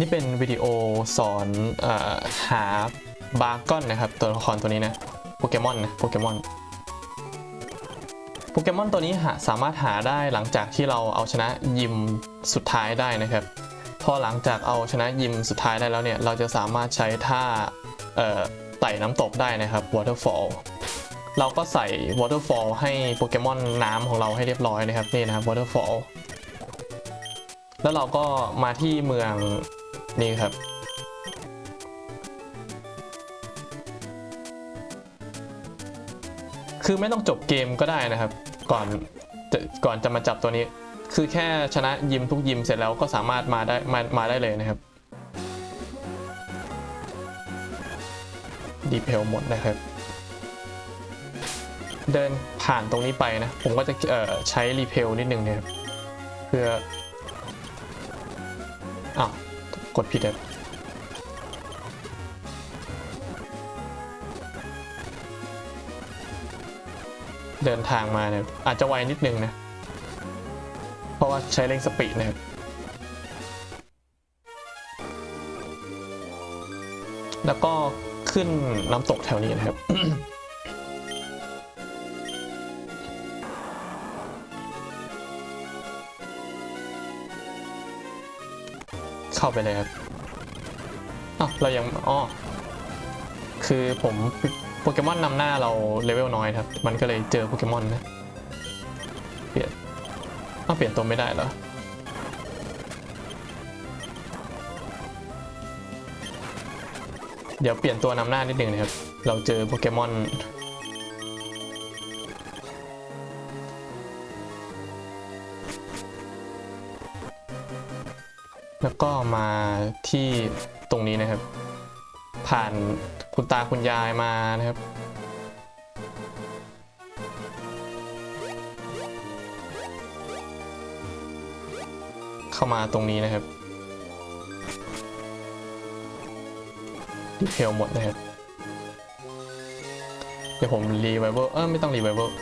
นี่เป็นวิดีโอสอนอหาบาร์กอนนะครับ ตัวละครตัวนี้นะโปเกมอนนะโปเกมอนโปเกมอนตัวนี้หาสามารถหาได้หลังจากที่เราเอาชนะยิมสุดท้ายได้นะครับ พอหลังจากเอาชนะยิมสุดท้ายได้แล้วเนี่ย เราจะสามารถใช้ท่าไต่น้ำตกได้นะครับ waterfall เราก็ใส่ waterfall ให้โปเกมอนน้ำของเราให้เรียบร้อยนะครับนี่นะครับ waterfall แล้วเราก็มาที่เมือง นี่ครับ คือไม่ต้องจบเกมก็ได้นะครับ ก่อนจะก่อนจะมาจับตัวนี้ คือแค่ชนะยิมทุกยิมเสร็จแล้วก็สามารถมาได้มามาได้เลยนะครับดีเพลหมดนะครับ เดินผ่านตรงนี้ไปนะ ผมก็จะเอ่อใช้รีเพลนิดนึงนะครับเพื่ออ้าว กดผิดเลยเดินทางมาเนี่ยอาจจะไวนิดนึงนะ เพราะว่าใช้เร่งสปีดนะครับแล้วก็ขึ้นน้ำตกแถวนี้นะครับ เข้าไปเลยครับอ้าวเรายังอ๋อคือผมโปเกมอนนำหน้าเราเลเวลน้อยครับ มันก็เลยเจอโปเกมอนนะเปลี่ยนอ้าเปลี่ยนตัวไม่ได้เหรอเดี๋ยวเปลี่ยนตัวนำหน้านิดหนึ่งนะครับ เราเจอโปเกมอน แล้วก็มาที่ตรงนี้นะครับ ผ่านคุณตาคุณยายมานะครับ เข้ามาตรงนี้นะครับดีเทลหมดนะครับ เดี๋ยวผมรีไวเวอร์เออไม่ต้องรีไวเวอร์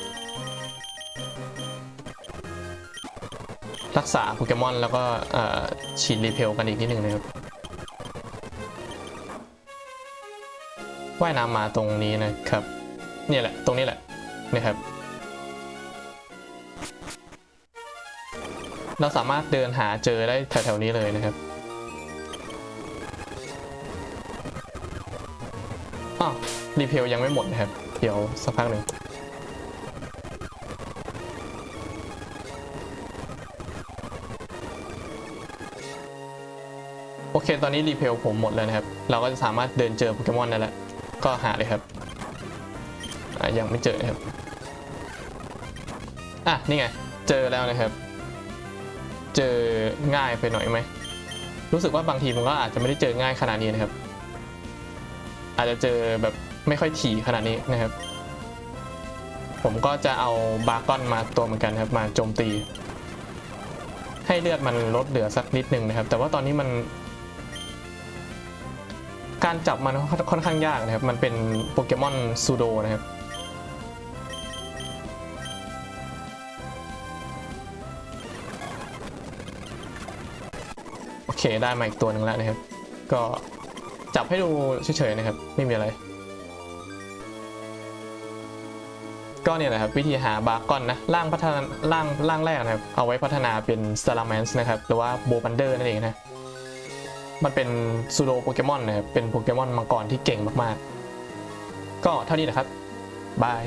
รักษาโปเกมอนแล้วก็ฉีดรีเพลกันอีกนิดนึงนะครับว่ายน้ำมาตรงนี้นะครับ เนี่ยแหละตรงนี้แหละนะครับ เราสามารถเดินหาเจอได้แถวๆนี้เลยนะครับอ้าวรีเพลยังไม่หมดนะครับ เดี๋ยวสักพักหนึ่ง โอเค ตอนนี้รีเพลผมหมดแล้วนะครับ เราก็จะสามารถเดินเจอโปเกมอนได้แล้ว ก็หาเลยครับ ยังไม่เจอครับ อะ นี่ไง เจอแล้วนะครับ เจอง่ายไปหน่อยไหม รู้สึกว่าบางทีมันก็อาจจะไม่ได้เจอง่ายขนาดนี้นะครับ อาจจะเจอแบบไม่ค่อยถี่ขนาดนี้นะครับ ผมก็จะเอาบาร์กอนมาตัวเหมือนกันครับ มาโจมตี ให้เลือดมันลดเหลือสักนิดหนึ่งนะครับ แต่ว่าตอนนี้มัน การจับมันค่อนข้างยากนะครับ มันเป็นโปเกมอนซูโดนะครับ โอเคได้มาอีกตัวหนึ่งแล้วนะครับ ก็จับให้ดูเฉยๆนะครับ ไม่มีอะไร ก็เนี่ยแหละครับ วิธีหาบาร์กอนนะร่างพัฒนาร่างร่างแรกนะครับ เอาไว้พัฒนาเป็นซาลาแมนส์นะครับ หรือว่าโบบันเดอร์นั่นเองนะ มันเป็นซูโดโปเกมอนนะครับเป็นโปเกมอนมังกรที่เก่งมากๆ ก็เท่านี้นะครับบาย